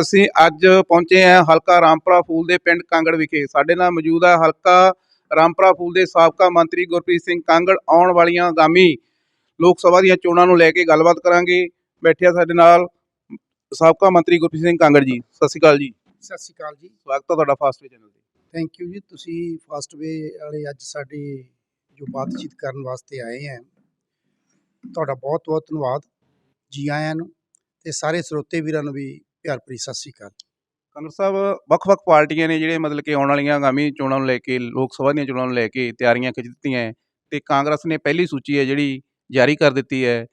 ਅਸੀਂ ਅੱਜ ਪਹੁੰਚੇ ਹਾਂ ਹਲਕਾ ਰਾਮਪੁਰਾ ਫੂਲ ਦੇ ਪਿੰਡ ਕਾਂਗੜ ਵਿਖੇ। ਸਾਡੇ ਨਾਲ ਮੌਜੂਦ ਹੈ ਹਲਕਾ ਰਾਮਪੁਰਾ ਫੂਲ ਦੇ ਸਾਬਕਾ ਮੰਤਰੀ ਗੁਰਪ੍ਰੀਤ ਸਿੰਘ ਕਾਂਗੜ ਆਉਣ ਵਾਲੀਆਂ ਆਗਾਮੀ ਲੋਕ ਸਭਾ ਦੀਆਂ ਚੋਣਾਂ ਨੂੰ ਲੈ ਕੇ ਗੱਲਬਾਤ ਕਰਾਂਗੇ। ਬੈਠਿਆ ਸਾਡੇ ਨਾਲ ਸਾਬਕਾ ਮੰਤਰੀ ਗੁਰਪ੍ਰੀਤ ਸਿੰਘ ਕਾਂਗੜ ਜੀ। ਸਤਿ ਸ਼੍ਰੀ ਅਕਾਲ ਜੀ। ਸਤਿ ਸ਼੍ਰੀ ਅਕਾਲ ਜੀ। ਸਵਾਗਤ ਹੈ ਤੁਹਾਡਾ ਫਾਸਟ ਵੇ ਚੈਨਲ ਤੇ। ਥੈਂਕ ਯੂ ਜੀ। ਤੁਸੀਂ ਫਾਸਟ ਵੇ ਵਾਲੇ ਅੱਜ ਸਾਡੇ ਜੋ ਬਾਤਚੀਤ ਕਰਨ ਵਾਸਤੇ ਆਏ ਹੈ ਤੁਹਾਡਾ ਬਹੁਤ ਬਹੁਤ ਧੰਨਵਾਦ। ਜੀ ਆਇਆਂ ਨੂੰ ਤੇ ਸਾਰੇ ਸਰੋਤੇ ਵੀਰਾਂ ਨੂੰ ਵੀ ਪਿਆਰ ਭਰੀ ਸਤਿ ਸ਼੍ਰੀ ਅਕਾਲ ਕਾਂਗੜ ਸਾਹਿਬ ਵੱਖ-ਵੱਖ ਪਾਰਟੀਆਂ ਨੇ ਜਿਹੜੇ ਮਤਲਬ ਕਿ ਆਉਣ ਵਾਲੀਆਂ ਆਗਾਮੀ ਚੋਣਾਂ ਨੂੰ ਲੈ ਕੇ ਲੋਕ ਸਭਾ ਦੀਆਂ ਚੋਣਾਂ ਨੂੰ ਲੈ ਕੇ ਤਿਆਰੀਆਂ ਖਿੱਚ ਦਿੱਤੀਆਂ ਤੇ ਕਾਂਗਰਸ ਨੇ ਪਹਿਲੀ ਸੂਚੀ ਹੈ ਜਿਹੜੀ ਜਾਰੀ ਕਰ ਦਿੱਤੀ ਹੈ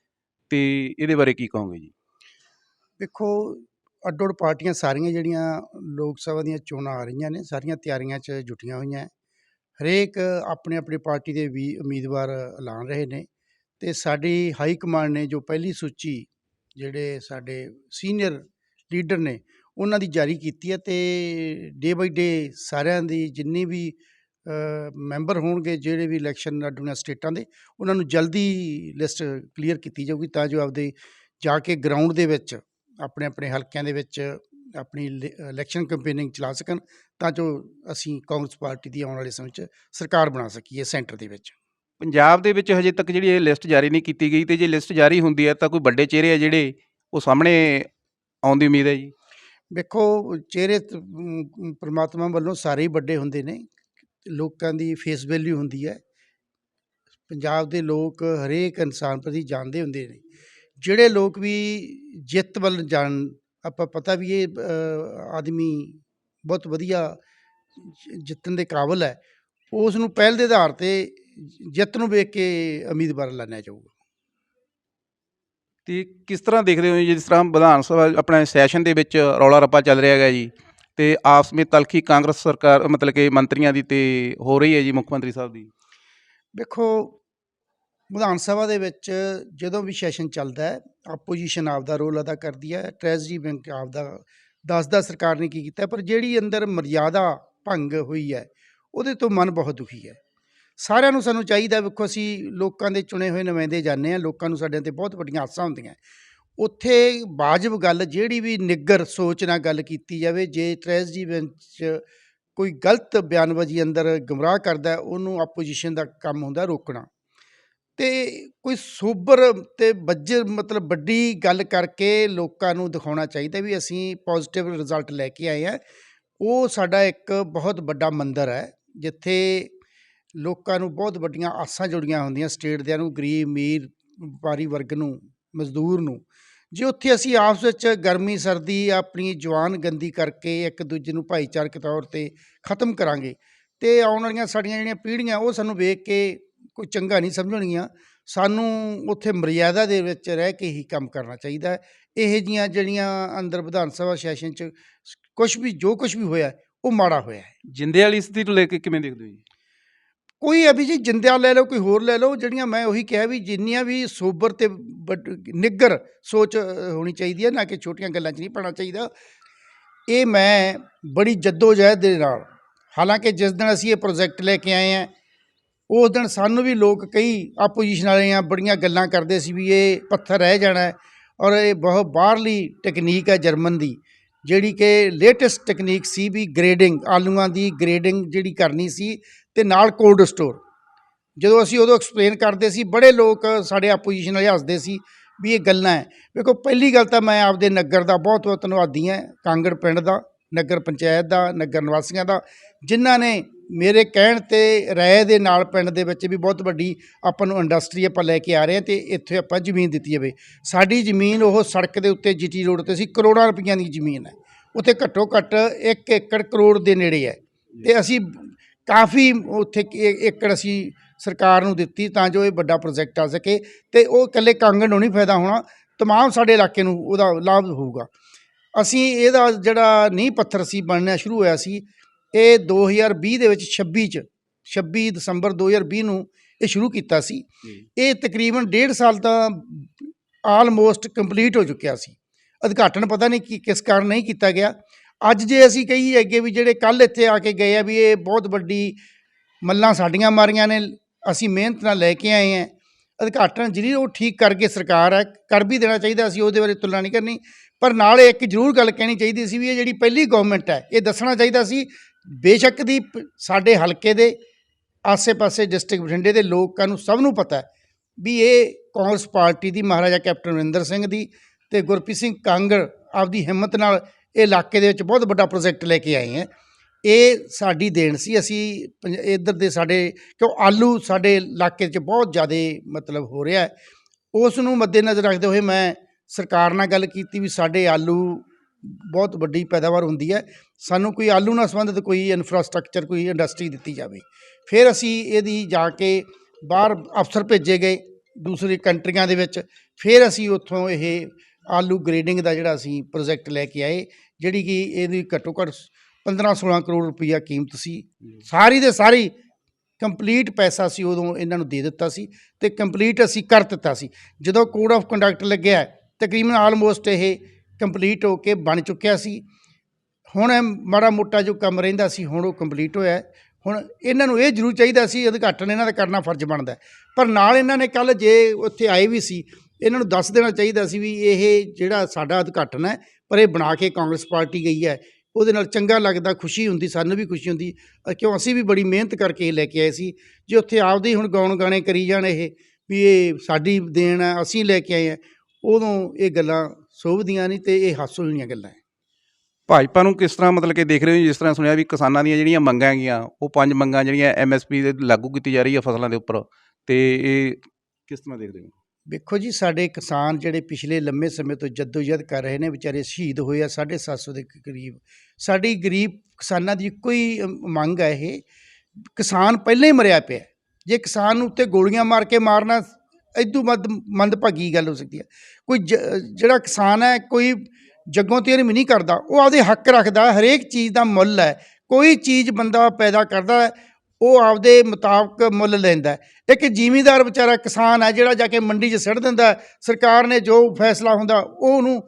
ਤੇ ਇਹਦੇ ਬਾਰੇ ਕੀ ਕਹੋਗੇ ਜੀ ਵੇਖੋ ਅੱਡੋ-ਅੱਡ ਪਾਰਟੀਆਂ ਸਾਰੀਆਂ ਜਿਹੜੀਆਂ ਲੋਕ ਸਭਾ ਦੀਆਂ ਚੋਣਾਂ ਆ ਰਹੀਆਂ ਨੇ ਸਾਰੀਆਂ ਤਿਆਰੀਆਂ 'ਚ ਜੁਟੀਆਂ ਹੋਈਆਂ। ਹਰੇਕ ਆਪਣੇ ਆਪਣੀ ਪਾਰਟੀ ਦੇ ਵੀ ਉਮੀਦਵਾਰ ਐਲਾਨ ਰਹੇ ਨੇ ਤੇ ਸਾਡੀ ਹਾਈ ਕਮਾਂਡ ਨੇ ਜੋ ਪਹਿਲੀ ਸੂਚੀ ਜਿਹੜੇ ਸਾਡੇ ਸੀਨੀਅਰ ਲੀਡਰ ਨੇ, ਉਹਨਾਂ ਦੀ ਜਾਰੀ ਕੀਤੀ ਹੈ ਤੇ ਡੇ ਬਾਈ ਡੇ ਸਾਰਿਆਂ ਦੀ ਜਿੰਨੀ ਵੀ ਮੈਂਬਰ ਹੋਣਗੇ, ਜਿਹੜੇ ਵੀ ਇਲੈਕਸ਼ਨ ਲੜਨੀਆਂ ਸਟੇਟਾਂ ਦੇ, ਉਹਨਾਂ ਨੂੰ ਜਲਦੀ ਲਿਸਟ ਕਲੀਅਰ ਕੀਤੀ ਜਾਊਗੀ ਤਾਂ ਜੋ ਆਪਦੇ ਜਾ ਕੇ ਗਰਾਊਂਡ ਦੇ ਵਿੱਚ, ਆਪਣੇ ਆਪਣੇ ਹਲਕਿਆਂ ਦੇ ਵਿੱਚ ਆਪਣੀ ਇਲੈਕਸ਼ਨ ਕੈਂਪੇਨਿੰਗ ਚਲਾ ਸਕਣ, ਤਾਂ ਜੋ ਅਸੀਂ ਕਾਂਗਰਸ ਪਾਰਟੀ ਦੀ ਆਉਣ ਵਾਲੇ ਸਮੇਂ 'ਚ ਸਰਕਾਰ ਬਣਾ ਸਕੀਏ ਸੈਂਟਰ ਦੇ ਵਿੱਚ। ਪੰਜਾਬ ਦੇ ਵਿੱਚ ਹਜੇ ਤੱਕ ਜਿਹੜੀ ਇਹ ਲਿਸਟ ਜਾਰੀ ਨਹੀਂ ਕੀਤੀ ਗਈ ਤੇ ਜੇ ਲਿਸਟ ਜਾਰੀ ਹੁੰਦੀ ਹੈ ਤਾਂ ਕੋਈ ਵੱਡੇ ਚਿਹਰੇ ਆ ਜਿਹੜੇ ਉਹ ਸਾਹਮਣੇ ਆਉਣ ਦੀ ਉਮੀਦ ਹੈ ਜੀ? ਵੇਖੋ, ਚਿਹਰੇ ਤ- ਪ੍ਰਮਾਤਮਾ ਵੱਲੋਂ ਸਾਰੇ ਹੀ ਵੱਡੇ ਹੁੰਦੇ ਨੇ। ਲੋਕਾਂ ਦੀ ਫੇਸ ਵੈਲਿਊ ਹੁੰਦੀ ਹੈ। ਪੰਜਾਬ ਦੇ ਲੋਕ ਹਰੇਕ ਇਨਸਾਨ ਪ੍ਰਤੀ ਜਾਣਦੇ ਹੁੰਦੇ ਨੇ। ਜਿਹੜੇ ਲੋਕ ਵੀ ਜਿੱਤ ਵੱਲ ਜਾਣ, ਆਪਾਂ ਪਤਾ ਵੀ ਇਹ ਆਦਮੀ ਬਹੁਤ ਵਧੀਆ ਜਿੱਤਣ ਦੇ ਕਾਬਲ ਹੈ। ਉਸ ਨੂੰ ਪਹਿਲ ਦੇ ਆਧਾਰ ਤੇ ਜਿੱਤ ਨੂੰ ਵੇਖ ਕੇ ਉਮੀਦਵਾਰ ਲਾਣਿਆ ਜਾਊਗਾ ਤੇ ਕਿਸ ਤਰ੍ਹਾਂ ਦੇਖਦੇ ਹੋ ਜੀ, ਜਿਸ ਤਰ੍ਹਾਂ ਵਿਧਾਨ ਸਭਾ ਆਪਣੇ ਸੈਸ਼ਨ ਦੇ ਵਿੱਚ ਰੌਲਾ ਰੱਪਾ ਚੱਲ ਰਿਹਾ ਹੈਗਾ ਜੀ? ਤੇ ਆਪਸ ਵਿੱਚ ਤਲਖੀ ਕਾਂਗਰਸ ਸਰਕਾਰ, ਮਤਲਬ ਕਿ ਮੰਤਰੀਆਂ ਦੀ ਤੇ ਹੋ ਰਹੀ ਹੈ ਜੀ, ਮੁੱਖ ਮੰਤਰੀ ਸਾਹਿਬ ਦੀ? ਵੇਖੋ ਵਿਧਾਨ ਸਭਾ ਦੇ ਵਿੱਚ ਜਦੋਂ ਵੀ ਸੈਸ਼ਨ ਚੱਲਦਾ ਹੈ, ਆਪੋਜੀਸ਼ਨ ਆਪਦਾ ਰੋਲ ਅਦਾ ਕਰਦੀ ਹੈ, ਟ੍ਰੈਜਰੀ ਬੈਂਕ ਆਪਦਾ ਦੱਸਦਾ ਸਰਕਾਰ ਨੇ ਕੀ ਕੀਤਾ ਪਰ ਜਿਹੜੀ ਅੰਦਰ ਮਰਿਆਦਾ ਭੰਗ ਹੋਈ ਹੈ, ਉਹਦੇ ਤੋਂ ਮਨ ਬਹੁਤ ਦੁਖੀ ਹੈ। ਸਾਰਿਆਂ ਨੂੰ ਸਾਨੂੰ ਚਾਹੀਦਾ ਵੇਖੋ ਅਸੀਂ ਲੋਕਾਂ ਦੇ ਚੁਣੇ ਹੋਏ ਨੁਮਾਇੰਦੇ ਜਾਂਦੇ ਆ ਲੋਕਾਂ ਨੂੰ ਸਾਡੇ ਤੇ ਬਹੁਤ ਵੱਡੀਆਂ ਆਸਾਂ ਹੁੰਦੀਆਂ। ਉੱਥੇ ਵਾਜਬ ਗੱਲ, ਜਿਹੜੀ ਵੀ ਨਿੱਗਰ ਸੋਚ ਨਾਲ ਗੱਲ ਕੀਤੀ ਜਾਵੇ, ਜੇ ਟ੍ਰੈਜਰੀ ਬੈਂਕ ਕੋਈ ਗਲਤ ਬਿਆਨਬਾਜ਼ੀ ਅੰਦਰ ਗੁੰਮਰਾਹ ਕਰਦਾ, ਉਹਨੂੰ ਆਪੋਜੀਸ਼ਨ ਦਾ ਕੰਮ ਹੁੰਦਾ ਰੋਕਣਾ। ਤੇ ਕੋਈ ਸੋਬਰ ਤੇ ਬੱਜਰ ਮਤਲਬ ਵੱਡੀ ਗੱਲ ਕਰਕੇ ਲੋਕਾਂ ਨੂੰ ਦਿਖਾਉਣਾ ਚਾਹੀਦਾ ਵੀ ਅਸੀਂ ਪੋਜ਼ਿਟਿਵ ਰਿਜ਼ਲਟ ਲੈ ਕੇ ਆਏ ਆ ਉਹ ਸਾਡਾ ਇੱਕ ਬਹੁਤ ਵੱਡਾ ਮੰਦਰ ਹੈ, ਜਿੱਥੇ ਲੋਕਾਂ ਨੂੰ ਬਹੁਤ ਵੱਡੀਆਂ ਆਸਾਂ ਜੁੜੀਆਂ ਹੁੰਦੀਆਂ ਸਟੇਟ ਦਿਆਂ ਨੂੰ, ਗਰੀਬ, ਅਮੀਰ, ਵਪਾਰੀ ਵਰਗ ਨੂੰ, ਮਜ਼ਦੂਰ ਨੂੰ। ਜੇ ਉੱਥੇ ਅਸੀਂ ਆਪਸ ਵਿੱਚ ਗਰਮੀ, ਸਰਦੀ, ਆਪਣੀ ਜਵਾਨ ਗੰਦੀ ਕਰਕੇ ਇੱਕ ਦੂਜੇ ਨੂੰ ਭਾਈਚਾਰਕ ਤੌਰ ਤੇ ਖਤਮ ਕਰਾਂਗੇ ਤੇ ਆਉਣ ਵਾਲੀਆਂ ਸਾਡੀਆਂ ਜਿਹੜੀਆਂ ਪੀੜ੍ਹੀਆਂ, ਉਹ ਸਾਨੂੰ ਵੇਖ ਕੇ ਕੋਈ ਚੰਗਾ ਨਹੀਂ ਸਮਝਣਗੀਆਂ। ਸਾਨੂੰ ਉੱਥੇ ਮਰਿਆਦਾ ਦੇ ਵਿੱਚ ਰਹਿ ਕੇ ਹੀ ਕੰਮ ਕਰਨਾ ਚਾਹੀਦਾ ਹੈ। ਇਹ ਜੀਆਂ ਜਿਹੜੀਆਂ ਅੰਦਰ ਵਿਧਾਨ ਸਭਾ ਸੈਸ਼ਨ 'ਚ ਕੁਝ ਵੀ, ਜੋ ਕੁਝ ਵੀ ਹੋਇਆ, ਉਹ ਮਾੜਾ ਹੋਇਆ ਹੈ। ਜਿੰਦੇ ਵਾਲੀ ਸਥਿਤੀ ਨੂੰ ਲੈ ਕੇ ਕਿਵੇਂ ਦੇਖਦੇ ਹੋ ਜੀ? ਕੋਈ ਅਭੀ ਜੀ ਜਿੰਦਿਆਂ ਲੈ ਲਓ, ਕੋਈ ਹੋਰ ਲੈ ਲਓ, ਜਿਹੜੀਆਂ ਮੈਂ ਉਹੀ ਕਿਹਾ ਵੀ ਜਿੰਨੀਆਂ ਵੀ ਸੋਬਰ ਤੇ ਵੱਡ- ਨਿੱਗਰ ਸੋਚ ਹੋਣੀ ਚਾਹੀਦੀ ਹੈ, ਨਾ ਕਿ ਛੋਟੀਆਂ ਗੱਲਾਂ 'ਚ ਨਹੀਂ ਪੈਣਾ ਚਾਹੀਦਾ। ਇਹ ਮੈਂ ਬੜੀ ਜਹਿਦ ਦੇ ਨਾਲ, ਹਾਲਾਂਕਿ ਜਿਸ ਦਿਨ ਅਸੀਂ ਇਹ ਪ੍ਰੋਜੈਕਟ ਲੈ ਕੇ ਆਏ ਆ ਉਸ ਦਿਨ ਸਾਨੂੰ ਵੀ ਲੋਕ ਕਈ ਆਪੋਜੀਸ਼ਨ ਵਾਲੇ ਆ ਬੜੀਆਂ ਗੱਲਾਂ ਕਰਦੇ ਸੀ ਵੀ ਇਹ ਪੱਥਰ ਰਹਿ ਜਾਣਾ ਔਰ ਇਹ ਬਹੁਤ ਬਾਹਰਲੀ ਟੈਕਨੀਕ ਹੈ ਜਰਮਨ ਦੀ, ਜਿਹੜੀ ਕਿ ਲੇਟੈਸਟ ਟੈਕਨੀਕ ਸੀ ਵੀ ਗ੍ਰੇਡਿੰਗ ਆਲੂਆਂ ਦੀ ਗ੍ਰੇਡਿੰਗ ਜਿਹੜੀ ਕਰਨੀ ਸੀ ਤੇ ਨਾਲ ਕੋਲਡ ਸਟੋਰ ਜਦੋਂ ਅਸੀਂ ਉਦੋਂ ਐਕਸਪਲੇਨ ਕਰਦੇ ਸੀ, ਬੜੇ ਲੋਕ ਸਾਡੇ ਆਪੋਜੀਸ਼ਨ ਵਾਲੇ ਹੱਸਦੇ ਸੀ ਵੀ ਇਹ ਗੱਲਾਂ ਹੈ। ਵੇਖੋ, ਪਹਿਲੀ ਗੱਲ ਤਾਂ ਮੈਂ ਆਪਦੇ ਨਗਰ ਦਾ ਬਹੁਤ ਬਹੁਤ ਧੰਨਵਾਦੀ ਹਾਂ, ਕਾਂਗੜ ਪਿੰਡ ਦਾ, ਨਗਰ ਪੰਚਾਇਤ ਦਾ, ਨਗਰ ਨਿਵਾਸੀਆਂ ਦਾ, ਜਿਨ੍ਹਾਂ ਨੇ ਮੇਰੇ ਕਹਿਣ ਤੇ ਰਾਏ ਦੇ ਨਾਲ ਪਿੰਡ ਦੇ ਵਿੱਚ ਵੀ ਬਹੁਤ ਵੱਡੀ ਆਪਾਂ ਨੂੰ ਇੰਡਸਟਰੀ ਆਪਾਂ ਲੈ ਕੇ ਆ ਰਹੇ ਹਾਂ ਤੇ ਇੱਥੇ ਆਪਾਂ ਜ਼ਮੀਨ ਦਿੱਤੀ ਜਾਵੇ। ਸਾਡੀ ਜ਼ਮੀਨ ਉਹ ਸੜਕ ਦੇ ਉੱਤੇ ਜੀਟੀ ਰੋਡ ਤੇ ਸੀ, ਕਰੋੜਾਂ ਰੁਪਈਆਂ ਦੀ ਜ਼ਮੀਨ ਹੈ। ਉੱਥੇ ਘੱਟੋ ਘੱਟ 1 ਏਕੜ ਕਰੋੜ ਦੇ ਨੇੜੇ ਹੈ। ਤੇ ਅਸੀਂ ਕਾਫੀ ਉੱਥੇ ਏਕੜ ਅਸੀਂ ਸਰਕਾਰ ਨੂੰ ਦਿੱਤੀ ਤਾਂ ਜੋ ਇਹ ਵੱਡਾ ਪ੍ਰੋਜੈਕਟ ਆ ਸਕੇ ਤੇ ਉਹ ਇਕੱਲੇ ਕਾਂਗੜ ਨੂੰ ਨਹੀਂ ਫਾਇਦਾ ਹੋਣਾ ਤਮਾਮ ਸਾਡੇ ਇਲਾਕੇ ਨੂੰ ਉਹਦਾ ਲਾਭ ਹੋਊਗਾ। ਅਸੀਂ ਇਹਦਾ ਜਿਹੜਾ ਨੀਂਹ ਪੱਥਰ ਸੀ ਬਣਨਾ ਸ਼ੁਰੂ ਹੋਇਆ ਸੀ ਇਹ 2020 ਦੇ ਵਿੱਚ 26 ਚ 26 ਦਸੰਬਰ 2020 ਨੂੰ ਇਹ ਸ਼ੁਰੂ ਕੀਤਾ ਸੀ। ਇਹ ਤਕਰੀਬਨ ਡੇਢ ਸਾਲ ਤਾਂ ਆਲਮੋਸਟ ਕੰਪਲੀਟ ਹੋ ਚੁੱਕਿਆ ਸੀ। ਉਦਘਾਟਨ ਪਤਾ ਨਹੀਂ ਕਿ ਕਿਸ ਕਾਰਨ ਨਹੀਂ ਕੀਤਾ ਗਿਆ। ਅੱਜ ਜੇ ਅਸੀਂ ਕਹੀਏ ਅੱਗੇ ਵੀ ਜਿਹੜੇ ਕੱਲ ਇੱਥੇ ਆ ਕੇ ਗਏ ਆ ਵੀ ਇਹ ਬਹੁਤ ਵੱਡੀ ਮੱਲਾਂ ਸਾਡੀਆਂ ਮਾਰੀਆਂ ਨੇ, ਅਸੀਂ ਮਿਹਨਤ ਨਾਲ ਲੈ ਕੇ ਆਏ ਹਾਂ। ਉਦਘਾਟਨ ਜਿਹੜੀ ਉਹ ਠੀਕ ਕਰਕੇ ਸਰਕਾਰ ਹੈ ਕਰ ਵੀ ਦੇਣਾ ਚਾਹੀਦਾ, ਅਸੀਂ ਉਹਦੇ ਬਾਰੇ ਤੁਲਨਾ ਨਹੀਂ ਕਰਨੀ। ਪਰ ਨਾਲ ਇੱਕ ਜ਼ਰੂਰ ਗੱਲ ਕਹਿਣੀ ਚਾਹੀਦੀ ਸੀ ਵੀ ਇਹ ਜਿਹੜੀ ਪਹਿਲੀ ਗਵਰਨਮੈਂਟ ਹੈ ਇਹ ਦੱਸਣਾ ਚਾਹੀਦਾ ਸੀ, ਬੇਸ਼ੱਕ ਦੀ ਪ- ਸਾਡੇ ਹਲਕੇ ਦੇ ਆਸੇ-ਪਾਸੇ ਡਿਸਟ੍ਰਿਕਟ ਬਠਿੰਡੇ ਦੇ ਲੋਕਾਂ ਨੂੰ ਸਭ ਨੂੰ ਪਤਾ ਹੈ ਵੀ ਇਹ ਕਾਂਗਰਸ ਪਾਰਟੀ ਦੀ, ਮਹਾਰਾਜਾ ਕੈਪਟਨ ਅਮਰਿੰਦਰ ਸਿੰਘ ਦੀ ਤੇ ਗੁਰਪ੍ਰੀਤ ਸਿੰਘ ਕਾਂਗੜ ਆਪਦੀ ਹਿੰਮਤ ਨਾਲ ਇਹ ਇਲਾਕੇ ਦੇ ਵਿੱਚ ਬਹੁਤ ਵੱਡਾ ਪ੍ਰੋਜੈਕਟ ਲੈ ਕੇ ਆਏ ਹੈ। ਇਹ ਸਾਡੀ ਦੇਣ ਸੀ। ਅਸੀਂ ਪੰਜ- ਇੱਧਰ ਦੇ ਸਾਡੇ, ਕਿਉਂ ਆਲੂ ਸਾਡੇ ਇਲਾਕੇ 'ਚ ਬਹੁਤ ਜ਼ਿਆਦਾ ਮਤਲਬ ਹੋ ਰਿਹਾ ਹੈ। ਉਸ ਨੂੰ ਮੱਦੇਨਜ਼ਰ ਰੱਖਦੇ ਹੋਏ ਮੈਂ ਸਰਕਾਰ ਨਾਲ ਗੱਲ ਕੀਤੀ ਵੀ ਸਾਡੇ ਆਲੂ ਬਹੁਤ ਵੱਡੀ ਪੈਦਾਵਾਰ ਹੁੰਦੀ ਹੈ। ਸਾਨੂੰ ਕੋਈ ਆਲੂ ਨਾਲ ਸੰਬੰਧਿਤ ਕੋਈ ਇਨਫਰਾਸਟ੍ਰਕਚਰ ਕੋਈ ਇੰਡਸਟਰੀ ਦਿੱਤੀ ਜਾਵੇ। ਫਿਰ ਅਸੀਂ ਇਹਦੀ ਜਾ ਕੇ ਬਾਹਰ ਅਫਸਰ ਭੇਜੇ ਗਏ ਦੂਸਰੀ ਕੰਟਰੀਆਂ ਦੇ ਵਿੱਚ। ਫਿਰ ਅਸੀਂ ਉੱਥੋਂ ਇਹ ਆਲੂ ਗ੍ਰੇਡਿੰਗ ਦਾ ਜਿਹੜਾ ਅਸੀਂ ਪ੍ਰੋਜੈਕਟ ਲੈ ਕੇ ਆਏ ਜਿਹੜੀ ਕਿ ਇਹਦੀ ਘੱਟੋ ਘੱਟ 15 16 ਕਰੋੜ ਰੁਪਈਆ ਕੀਮਤ ਸੀ ਸਾਰੀ ਦੇ ਸਾਰੀ ਕੰਪਲੀਟ ਪੈਸਾ ਸੀ ਉਦੋਂ ਇਹਨਾਂ ਨੂੰ ਦੇ ਦਿੱਤਾ ਸੀ ਤੇ ਕੰਪਲੀਟ ਅਸੀਂ ਕਰ ਦਿੱਤਾ ਸੀ ਜਦੋਂ ਕੋਡ ਆਫ ਕੰਡਕਟ ਲੱਗਿਆ ਤਕਰੀਬਨ ਆਲਮੋਸਟ ਇਹ ਕੰਪਲੀਟ ਹੋ ਕੇ ਬਣ ਚੁੱਕਿਆ ਸੀ ਹੁਣ ਮਾੜਾ ਮੋਟਾ ਜੋ ਕੰਮ ਰਹਿੰਦਾ ਸੀ ਹੁਣ ਉਹ ਕੰਪਲੀਟ ਹੋਇਆ। ਹੁਣ ਇਹਨਾਂ ਨੂੰ ਇਹ ਜ਼ਰੂਰ ਚਾਹੀਦਾ ਸੀ ਉਦਘਾਟਨ ਇਹਨਾਂ ਦਾ ਕਰਨਾ ਫਰਜ਼ ਬਣਦਾ। ਪਰ ਨਾਲ ਇਹਨਾਂ ਨੇ ਕੱਲ ਜੇ ਉੱਥੇ ਆਏ ਵੀ ਸੀ ਇਹਨਾਂ ਨੂੰ ਦੱਸ ਦੇਣਾ ਚਾਹੀਦਾ ਸੀ ਵੀ ਇਹ ਜਿਹੜਾ ਸਾਡਾ ਉਦਘਾਟਨ ਹੈ, ਪਰ ਇਹ ਬਣਾ ਕੇ ਕਾਂਗਰਸ ਪਾਰਟੀ ਗਈ ਹੈ। ਉਹਦੇ ਨਾਲ ਚੰਗਾ ਲੱਗਦਾ, ਖੁਸ਼ੀ ਹੁੰਦੀ, ਸਾਨੂੰ ਵੀ ਖੁਸ਼ੀ ਹੁੰਦੀ। ਕਿਉਂ? ਅਸੀਂ ਵੀ ਬੜੀ ਮਿਹਨਤ ਕਰਕੇ ਇਹ ਲੈ ਕੇ ਆਏ ਸੀ। ਜੇ ਉੱਥੇ ਆਪਦੇ ਹੀ ਹੁਣ ਗਾਉਣ ਗਾਣੇ ਕਰੀ ਜਾਣ ਇਹ, ਵੀ ਇਹ ਸਾਡੀ ਦੇਣ ਹੈ, ਅਸੀਂ ਲੈ ਕੇ ਆਏ ਹਾਂ, ਉਦੋਂ ਇਹ ਗੱਲਾਂ ਸੋਭਦੀਆਂ ਨਹੀਂ ਤੇ ਇਹ ਹਾਸੋ ਵਾਲੀਆਂ ਗੱਲਾਂ ਹੈ। ਭਾਜਪਾ ਨੂੰ ਕਿਸ ਤਰ੍ਹਾਂ ਮਤਲਬ ਕਿ ਦੇਖ ਰਹੇ ਹੋ ਜਿਸ ਤਰ੍ਹਾਂ ਸੁਣਿਆ ਵੀ ਕਿਸਾਨਾਂ ਦੀਆਂ ਜਿਹੜੀਆਂ ਮੰਗਾਂ ਹੈਗੀਆਂ, ਉਹ ਪੰਜ ਮੰਗਾਂ ਜਿਹੜੀਆਂ ਐਮਐਸਪੀ ਦੇ ਲਾਗੂ ਕੀਤੀ ਜਾ ਰਹੀ ਹੈ ਫਸਲਾਂ ਦੇ ਉੱਪਰ। ਤੇ ਇਹ ਕਿਸ ਤਰ੍ਹਾਂ ਦੇਖਦੇ ਹੋ? ਵੇਖੋ ਜੀ, ਸਾਡੇ ਕਿਸਾਨ ਜਿਹੜੇ ਪਿਛਲੇ ਲੰਮੇ ਸਮੇਂ ਤੋਂ ਜਦੋਜਹਿਦ ਕਰ ਰਹੇ ਨੇ, ਵਿਚਾਰੇ ਸ਼ਹੀਦ ਹੋਏ ਆ 750 ਦੇ ਕਰੀਬ। ਸਾਡੀ ਗਰੀਬ ਕਿਸਾਨਾਂ ਦੀ ਇੱਕੋ ਹੀ ਮੰਗ ਹੈ ਇਹ, ਕਿਸਾਨ ਪਹਿਲਾਂ ਹੀ ਮਰਿਆ ਪਿਆ। ਜੇ ਕਿਸਾਨ ਨੂੰ ਉੱਤੇ ਗੋਲੀਆਂ ਮਾਰ ਕੇ ਮਾਰਨਾ ਇਦੋਂ ਵੱਧ ਮੰਦਭਾਗੀ ਗੱਲ ਹੋ ਸਕਦੀ ਹੈ ਕੋਈ ਜ- ਜਿਹੜਾ ਕਿਸਾਨ ਹੈ, ਕੋਈ ਜੱਗੋਂ ਤੇਰ ਵੀ ਨਹੀਂ ਕਰਦਾ, ਉਹ ਆਪਦੇ ਹੱਕ ਰੱਖਦਾ, ਹਰੇਕ ਚੀਜ਼ ਦਾ ਮੁੱਲ ਹੈ। ਕੋਈ ਚੀਜ਼ ਬੰਦਾ ਪੈਦਾ ਕਰਦਾ ਉਹ ਆਪਦੇ ਮੁਤਾਬਕ ਮੁੱਲ ਲੈਂਦਾ ਇੱਕ ਜ਼ਿਮੀਂਦਾਰ ਵਿਚਾਰਾ ਕਿਸਾਨ ਹੈ, ਜਿਹੜਾ ਜਾ ਕੇ ਮੰਡੀ 'ਚ ਸਿੱਟ ਦਿੰਦਾ ਸਰਕਾਰ ਨੇ ਜੋ ਫੈਸਲਾ ਹੁੰਦਾ, ਉਹ ਉਹਨੂੰ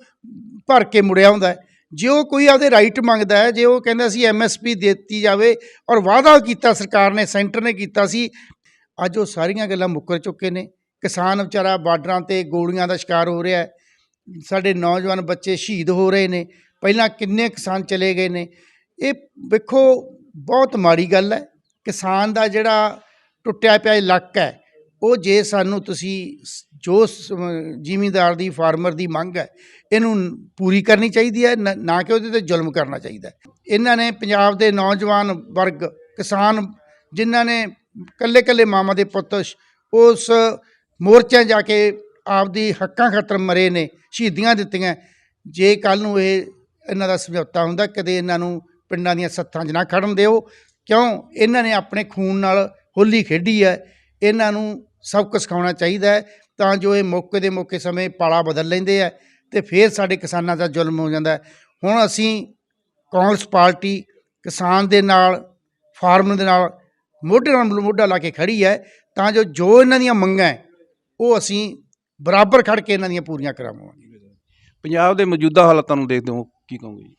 ਭਰ ਕੇ ਮੁੜਿਆ ਹੁੰਦਾ ਜੇ ਉਹ ਕੋਈ ਆਪਦੇ ਰਾਈਟ ਮੰਗਦਾ ਹੈ, ਜੇ ਉਹ ਕਹਿੰਦਾ ਸੀ ਐਮਐਸਪੀ ਦਿੱਤੀ ਜਾਵੇ ਔਰ ਵਾਅਦਾ ਕੀਤਾ ਸਰਕਾਰ ਨੇ, ਸੈਂਟਰ ਨੇ ਕੀਤਾ ਸੀ, ਅੱਜ ਉਹ ਸਾਰੀਆਂ ਗੱਲਾਂ ਮੁੱਕਰ ਚੁੱਕੇ ਨੇ। ਕਿਸਾਨ ਵਿਚਾਰਾ ਬਾਰਡਰਾਂ ਤੇ ਗੋਲੀਆਂ ਦਾ ਸ਼ਿਕਾਰ ਹੋ ਰਿਹਾ ਹੈ। ਸਾਡੇ ਨੌਜਵਾਨ ਬੱਚੇ ਸ਼ਹੀਦ ਹੋ ਰਹੇ ਨੇ। ਪਹਿਲਾਂ ਕਿੰਨੇ ਕਿਸਾਨ ਚਲੇ ਗਏ ਨੇ। ਇਹ ਵੇਖੋ, ਬਹੁਤ ਮਾੜੀ ਗੱਲ ਹੈ। ਕਿਸਾਨ ਦਾ ਜਿਹੜਾ ਟੁੱਟਿਆ ਪਿਆ ਇਲਾਕਾ ਹੈ, ਉਹ ਜੇ ਸਾਨੂੰ ਤੁਸੀਂ ਜੋ ਜ਼ਿਮੀਂਦਾਰ ਦੀ, ਫਾਰਮਰ ਦੀ ਮੰਗ ਹੈ, ਇਹਨੂੰ ਪੂਰੀ ਕਰਨੀ ਚਾਹੀਦੀ ਹੈ, ਨ- ਨਾ ਕਿ ਉਹਦੇ ਤੇ ਜ਼ੁਲਮ ਕਰਨਾ ਚਾਹੀਦਾ ਇਹਨਾਂ ਨੇ ਪੰਜਾਬ ਦੇ ਨੌਜਵਾਨ ਵਰਗ, ਕਿਸਾਨ ਜਿਨ੍ਹਾਂ ਨੇ ਕੱਲੇ ਕੱਲੇ ਮਾਮਾ ਦੇ ਪੁੱਤ ਉਸ ਮੋਰਚਿਆਂ ਜਾ ਕੇ ਆਪਦੀ ਹੱਕਾਂ ਖਾਤਰ ਮਰੇ ਨੇ, ਸ਼ਹੀਦੀਆਂ ਦਿੱਤੀਆਂ ਜੇ ਕੱਲ ਨੂੰ ਇਹ, ਇਹਨਾਂ ਦਾ ਸਮਝੌਤਾ ਹੁੰਦਾ, ਕਦੇ ਇਹਨਾਂ ਨੂੰ ਪਿੰਡਾਂ ਦੀਆਂ ਸੱਥਾਂ 'ਚ ਨਾ ਖੜਨ ਦਿਓ। ਕਿਉਂ? ਇਹਨਾਂ ਨੇ ਆਪਣੇ ਖੂਨ ਨਾਲ ਹੋਲੀ ਖੇਡੀ ਹੈ। ਇਹਨਾਂ ਨੂੰ ਸਬਕ ਸਿਖਾਉਣਾ ਚਾਹੀਦਾ ਹੈ। ਤਾਂ ਜੋ ਇਹ ਮੌਕੇ ਦੇ ਮੌਕੇ ਸਮੇਂ ਪਾਲਾ ਬਦਲ ਲੈਂਦੇ ਆ ਤੇ ਫਿਰ ਸਾਡੇ ਕਿਸਾਨਾਂ ਦਾ ਜ਼ੁਲਮ ਹੋ ਜਾਂਦਾ ਹੁਣ ਅਸੀਂ ਕਾਂਗਰਸ ਪਾਰਟੀ ਕਿਸਾਨ ਦੇ ਨਾਲ ਫਾਰਮਰ ਦੇ ਨਾਲ, ਮੋਢੇ ਨਾਲ ਮੋਢਾ ਲਾ ਕੇ ਖੜੀ ਹੈ। ਤਾਂ ਜੋ ਜੋ ਇਹਨਾਂ ਦੀਆਂ ਮੰਗਾਂ ਉਹ ਅਸੀਂ ਬਰਾਬਰ ਖੜ ਕੇ ਇਹਨਾਂ ਦੀਆਂ ਪੂਰੀਆਂ ਕਰਾਵਾਂਗੇ। ਪੰਜਾਬ ਦੇ ਮੌਜੂਦਾ ਹਾਲਾਤਾਂ ਨੂੰ ਦੇਖਦੇ ਹੋ, ਕੀ ਕਹੋਗੇ ਜੀ?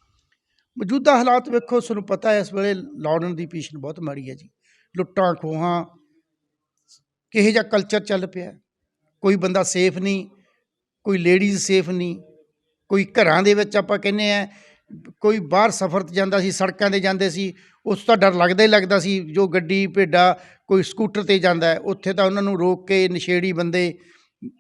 ਮੌਜੂਦਾ ਹਾਲਾਤ ਵੇਖੋ ਤੁਹਾਨੂੰ ਪਤਾ ਹੈ ਇਸ ਵੇਲੇ ਲਾਉਣ ਦੀ ਪੀਸ਼ਨ ਬਹੁਤ ਮਾੜੀ ਹੈ ਜੀ। ਲੁੱਟਾਂ, ਖੋਹਾਂ, ਕਿਹੋ ਜਿਹਾ ਕਲਚਰ ਚੱਲ ਪਿਆ। ਕੋਈ ਬੰਦਾ ਸੇਫ ਨਹੀਂ, ਕੋਈ ਲੇਡੀਜ਼ ਸੇਫ ਨਹੀਂ, ਕੋਈ ਘਰਾਂ ਦੇ ਵਿੱਚ ਆਪਾਂ ਕਹਿੰਦੇ ਆ ਕੋਈ ਬਾਹਰ ਸਫ਼ਰ ਤੇ ਜਾਂਦਾ ਸੀ, ਸੜਕਾਂ ਤੇ ਜਾਂਦੇ ਸੀ, ਉਸ ਤੋਂ ਡਰ ਲੱਗਦਾ ਹੀ ਲੱਗਦਾ ਸੀ, ਜੋ ਗੱਡੀ, ਭੇਡਾ, ਕੋਈ ਸਕੂਟਰ ਤੇ ਜਾਂਦਾ ਉੱਥੇ ਤਾਂ ਉਹਨਾਂ ਨੂੰ ਰੋਕ ਕੇ ਨਸ਼ੇੜੀ ਬੰਦੇ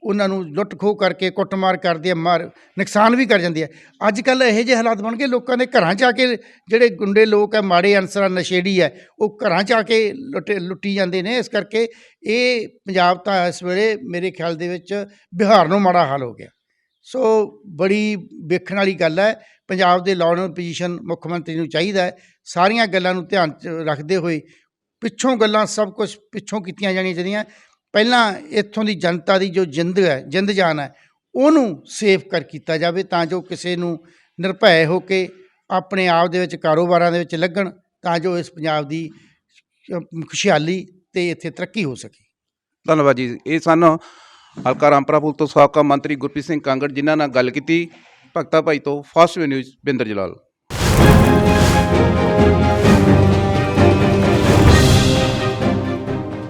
ਉਹਨਾਂ ਨੂੰ ਲੁੱਟ ਖੋਹ ਕਰਕੇ, ਕੁੱਟਮਾਰ ਕਰਦੇ ਆ, ਮਾਰ, ਨੁਕਸਾਨ ਵੀ ਕਰ ਜਾਂਦੇ ਆ। ਅੱਜ ਕੱਲ ਇਹੋ ਜਿਹੇ ਹਾਲਾਤ ਬਣ ਗਏ, ਲੋਕਾਂ ਦੇ ਘਰਾਂ 'ਚ ਆ ਕੇ ਜਿਹੜੇ ਗੁੰਡੇ ਲੋਕ ਹੈ ਮਾੜੇ ਅਨਸਰਾਂ, ਨਸ਼ੇੜੀ ਹੈ ਉਹ ਘਰਾਂ 'ਚ ਆ ਕੇ ਲੁੱਟੇ, ਲੁੱਟੀ ਜਾਂਦੇ ਨੇ। ਇਸ ਕਰਕੇ ਇਹ ਪੰਜਾਬ ਤਾਂ ਇਸ ਵੇਲੇ ਮੇਰੇ ਖਿਆਲ ਦੇ ਵਿੱਚ ਬਿਹਾਰ ਨੂੰ ਮਾੜਾ ਹਾਲ ਹੋ ਗਿਆ। ਸੋ ਬੜੀ ਵੇਖਣ ਵਾਲੀ ਗੱਲ ਹੈ, ਪੰਜਾਬ ਦੇ ਲਾਅ ਐਂਡ ਪੋਜੀਸ਼ਨ ਮੁੱਖ ਮੰਤਰੀ ਨੂੰ ਚਾਹੀਦਾ ਸਾਰੀਆਂ ਗੱਲਾਂ ਨੂੰ ਧਿਆਨ 'ਚ ਰੱਖਦੇ ਹੋਏ ਪਿੱਛੋਂ ਗੱਲਾਂ ਸਭ ਕੁਝ ਪਿੱਛੋਂ ਕੀਤੀਆਂ ਜਾਣੀਆਂ ਚਾਹੀਦੀਆਂ। ਪਹਿਲਾਂ ਇੱਥੋਂ ਦੀ ਜਨਤਾ ਦੀ ਜੋ ਜਿੰਦ ਹੈ, ਜਿੰਦ ਜਾਨ ਹੈ, ਉਹਨੂੰ ਸੇਫ ਕਰ ਕੀਤਾ ਜਾਵੇ ਤਾਂ ਜੋ ਕਿਸੇ ਨੂੰ ਨਿਰਭੈ ਹੋ ਕੇ ਆਪਣੇ ਆਪ ਦੇ ਵਿੱਚ ਕਾਰੋਬਾਰਾਂ ਦੇ ਵਿੱਚ ਲੱਗਣ ਤਾਂ ਜੋ ਇਸ ਪੰਜਾਬ ਦੀ ਖੁਸ਼ਹਾਲੀ ਤੇ ਇੱਥੇ ਤਰੱਕੀ ਹੋ ਸਕੇ। ਧੰਨਵਾਦ ਜੀ। ਇਹ ਸਨ ਹਲਕਾ ਰਾਮਪਰਾਪੁਰ ਤੋਂ ਸਾਬਕਾ ਮੰਤਰੀ ਗੁਰਪ੍ਰੀਤ ਸਿੰਘ ਕਾਂਗੜ ਜਿਨ੍ਹਾਂ ਨਾਲ ਗੱਲ ਕੀਤੀ। ਭਗਤਾ ਭਾਈ ਤੋਂ ਫਾਸਟ ਨਿਊਜ਼ ਬਿੰਦਰ ਜਲਾਲ।